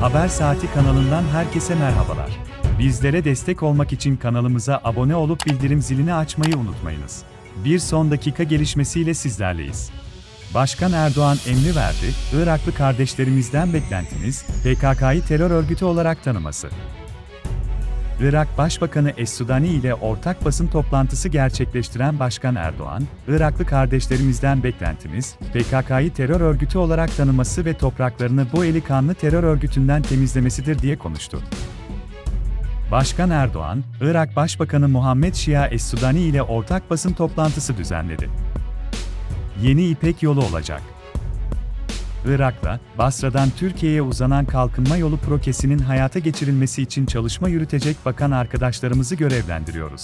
Haber Saati kanalından herkese merhabalar. Bizlere destek olmak için kanalımıza abone olup bildirim zilini açmayı unutmayınız. Bir son dakika gelişmesiyle sizlerleyiz. Başkan Erdoğan emri verdi, Iraklı kardeşlerimizden beklentimiz, PKK'yı terör örgütü olarak tanıması. Irak Başbakanı Es-Sudani ile ortak basın toplantısı gerçekleştiren Başkan Erdoğan, Iraklı kardeşlerimizden beklentimiz, PKK'yı terör örgütü olarak tanıması ve topraklarını bu eli kanlı terör örgütünden temizlemesidir diye konuştu. Başkan Erdoğan, Irak Başbakanı Muhammed Şia Es-Sudani ile ortak basın toplantısı düzenledi. Yeni İpek yolu olacak. Irak'la, Basra'dan Türkiye'ye uzanan kalkınma yolu projesinin hayata geçirilmesi için çalışma yürütecek bakan arkadaşlarımızı görevlendiriyoruz.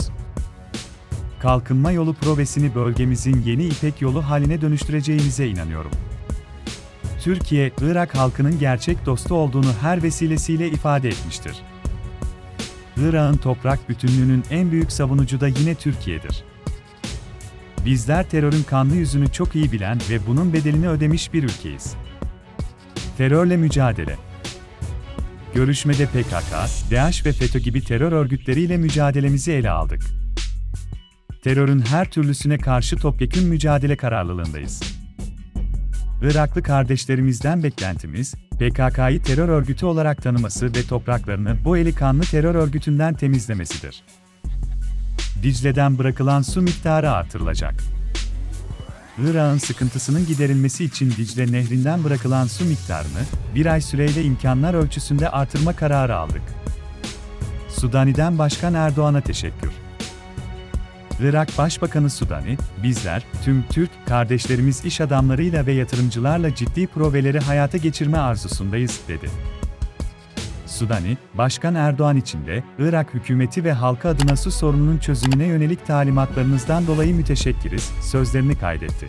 Kalkınma yolu projesini bölgemizin yeni İpek yolu haline dönüştüreceğimize inanıyorum. Türkiye, Irak halkının gerçek dostu olduğunu her vesilesiyle ifade etmiştir. Irak'ın toprak bütünlüğünün en büyük savunucu da yine Türkiye'dir. Bizler terörün kanlı yüzünü çok iyi bilen ve bunun bedelini ödemiş bir ülkeyiz. Terörle mücadele. Görüşmede PKK, DAEŞ ve FETÖ gibi terör örgütleriyle mücadelemizi ele aldık. Terörün her türlüsüne karşı topyekün mücadele kararlılığındayız. Iraklı kardeşlerimizden beklentimiz, PKK'yı terör örgütü olarak tanıması ve topraklarını bu eli kanlı terör örgütünden temizlemesidir. Dicle'den bırakılan su miktarı artırılacak. Irak'ın sıkıntısının giderilmesi için Dicle Nehri'nden bırakılan su miktarını bir ay süreyle imkanlar ölçüsünde artırma kararı aldık. Sudani'den Başkan Erdoğan'a teşekkür. Irak Başbakanı Sudani, bizler, tüm Türk kardeşlerimiz iş adamlarıyla ve yatırımcılarla ciddi projeleri hayata geçirme arzusundayız, dedi. Sudani, Başkan Erdoğan için de Irak hükümeti ve halkı adına su sorununun çözümüne yönelik talimatlarınızdan dolayı müteşekkiriz, sözlerini kaydetti.